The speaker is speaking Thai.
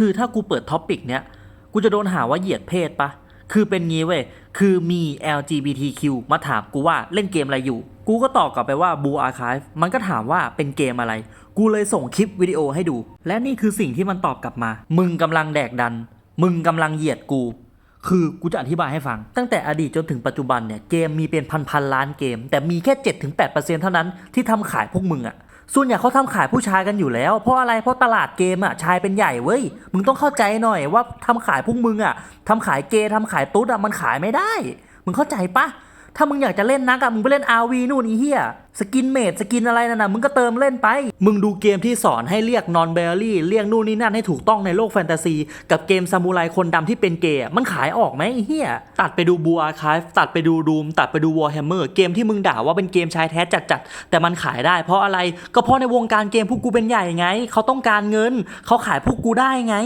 คือถ้ากูเปิดท็อปิกเนี้ย กูจะโดนหาว่าเหยียดเพศปะ คือเป็นงี้เว้ย คือมี LGBTQ มาถามกูว่าเล่นเกมอะไรอยู่ กูก็ตอบกลับไปว่า Blue Archive มันก็ถามว่าเป็นเกมอะไร กูเลยส่งคลิปวิดีโอให้ดู และนี่คือสิ่งที่มันตอบกลับมา มึงกำลังแดกดัน มึงกำลังเหยียดกูคือกูจะอธิบายให้ฟัง ตั้งแต่อดีตจนถึงปัจจุบันเนี่ย เกมมีเป็นพันพันๆล้านเกม แต่มีแค่ 7-8%เท่านั้นที่ทำขายพวกมึงอะ ส่วนใหญ่เขาทำขายผู้ชายกันอยู่แล้ว เพราะอะไรเพราะตลาดเกมอะชายเป็นใหญ่เว้ยมึงต้องเข้าใจหน่อยว่าทำขายพวกมึงอะทำขายเกย์ทำขายตุ๊ดอะมันขายไม่ได้ มึงเข้าใจปะ ถ้ามึงอยากจะเล่นนักอะมึงไปเล่น RV นู่นอีเหี้ยสกินเมดสกินอะไรนั่นนะมึงก็เติมเล่นไป มึงดูเกมที่สอนให้เรียกนอนเบลลี่เรียกนู่นนี่นั่นให้ถูกต้องในโลกแฟนตาซี กับเกมซามูไรคนดำที่เป็นเกย์อะมันขายออกไหมเหี้ยตัดไปดูบูอาคายตัดไปดูดูมตัดไปดูวอร์แฮมเมอร์เกมที่มึงด่าว่าเป็นเกมชายแท้จัดๆแต่มันขายได้ เพราะอะไรก็เพราะในวงการเกมพวกกูเป็นใหญ่ไง เขาต้องการเงิน เขาขายพวกกูได้ไง